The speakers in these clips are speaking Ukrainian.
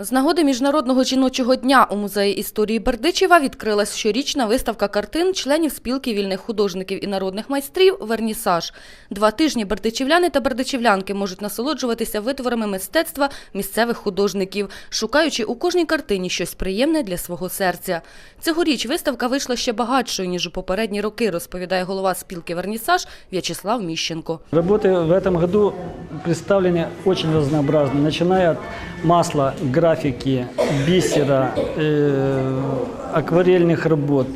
З нагоди Міжнародного жіночого дня у музеї історії Бердичева відкрилась щорічна виставка картин членів спілки вільних художників і народних майстрів «Вернісаж». Два тижні бердичівляни та бердичівлянки можуть насолоджуватися витворами мистецтва місцевих художників, шукаючи у кожній картині щось приємне для свого серця. Цьогоріч виставка вийшла ще багатшою, ніж у попередні роки, розповідає голова спілки «Вернісаж» В'ячеслав Міщенко. Работы в этом году представлены очень разнообразны, начиная от масла, графики, бисера, э, акварельных работ.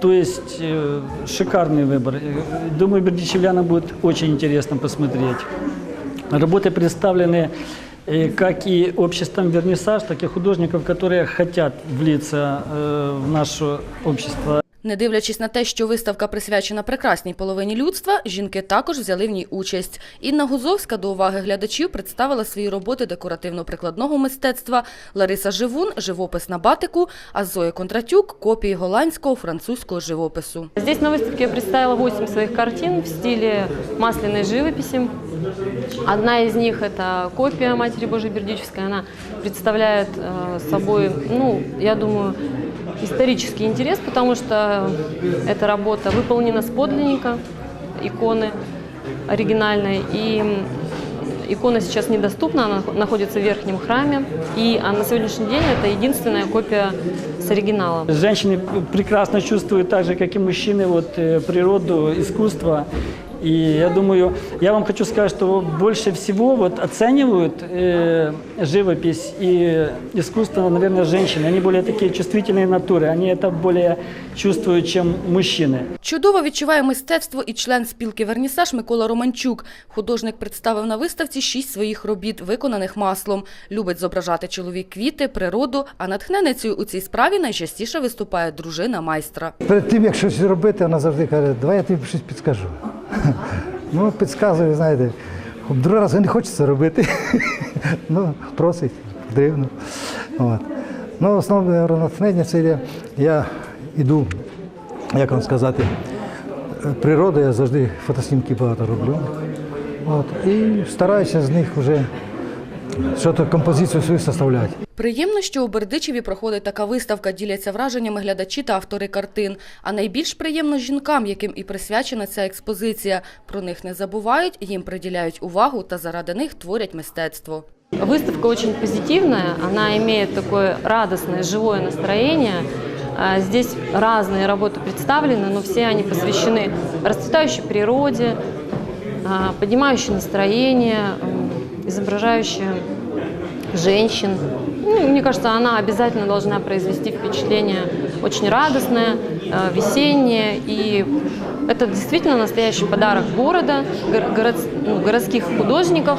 То есть э, шикарный выбор. Э, Думаю, бердичевлянам будет очень интересно посмотреть. Работы представлены э, как и обществом вернисаж, так и художников, которые хотят влиться э, в наше общество. Не дивлячись на те, що виставка присвячена прекрасній половині людства, жінки також взяли в ній участь. Інна Гузовська до уваги глядачів представила свої роботи декоративно-прикладного мистецтва, Лариса Живун – живопис на батику, а Зоя Кондратюк – копії голландського, французького живопису. Здесь на выставке я представила 8 своих картин в стиле масляной живописи. Одна из них – это копия Матери Божией Бердичевской. Она представляет э, собой, ну, я думаю, исторический интерес, потому что эта работа выполнена с подлинника иконы оригинальной. И икона сейчас недоступна, она находится в верхнем храме. И а на сегодняшний день это единственная копия с оригиналом. Женщины прекрасно чувствуют так же, как и мужчины, вот, э, природу, искусство. И я думаю, я вам хочу сказать, что больше всего вот оценивают э, живопись и искусство, наверное, женщины. Они более такие чувствительные натуры, они это более чувствуют, чем мужчины. Чудово відчуває мистецтво і член спілки «Вернісаж» Микола Романчук. Художник представив на виставці шість своїх робіт, виконаних маслом. Любить зображати чоловік квіти, природу, а натхненницею у цій справі найчастіше виступає дружина майстра. Перед тим, як щось робити, вона завжди каже, давай я тобі щось підскажу. Ну, підказую, знаєте, другий раз не хочеться робити. Ну, просить, дивно. От. Ну, основне натхнення це є, я йду, як вам сказати, природу, я завжди фотоснімки багато роблю. От. І стараюся з них вже щось композицію свою составляти. Приємно, що у Бердичеві проходить така виставка, діляться враженнями глядачі та автори картин. А найбільш приємно жінкам, яким і присвячена ця експозиція. Про них не забувають, їм приділяють увагу та заради них творять мистецтво. Выставка очень позитивная, она имеет такое радостное, живое настроение. А, Здесь разные работы представлены, но все они посвящены расцветающей природе, а, поднимающей настроение, м, изображающей женщин. Ну, мне кажется, она обязательно должна произвести впечатление очень радостное, э, весеннее. И это действительно настоящий подарок города, гор- город- ну, городских художников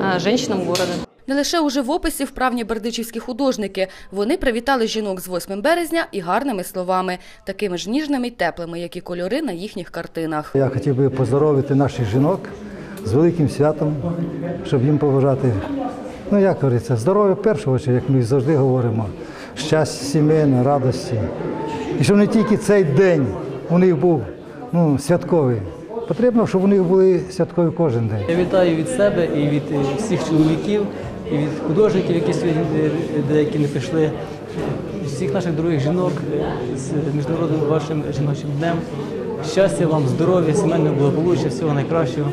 э, женщинам города. Не лише у живописі вправні бердичівські художники. Вони привітали жінок з 8 березня і гарними словами, такими ж ніжними й теплими, як і кольори на їхніх картинах. Я хотів би поздоровити наших жінок з великим святом, щоб їм побажати, ну як говориться, здоров'я першу як ми завжди говоримо, щастя сімейне, радості. І щоб не тільки цей день у них був ну, святковий. Потрібно, щоб у них були святкові кожен день. Я вітаю від себе і від е, всіх чоловіків, і від художників, які сьогодні е, деякі не прийшли, е, всіх наших дорогих жінок е, з міжнародним вашим жіночим днем. Щастя вам, здоров'я, сімейного благополуччя, всього найкращого.